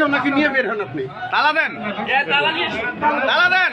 এসে ওনাকে নিয়ে বের হন আপনি? তালা দেন। তালা দেন।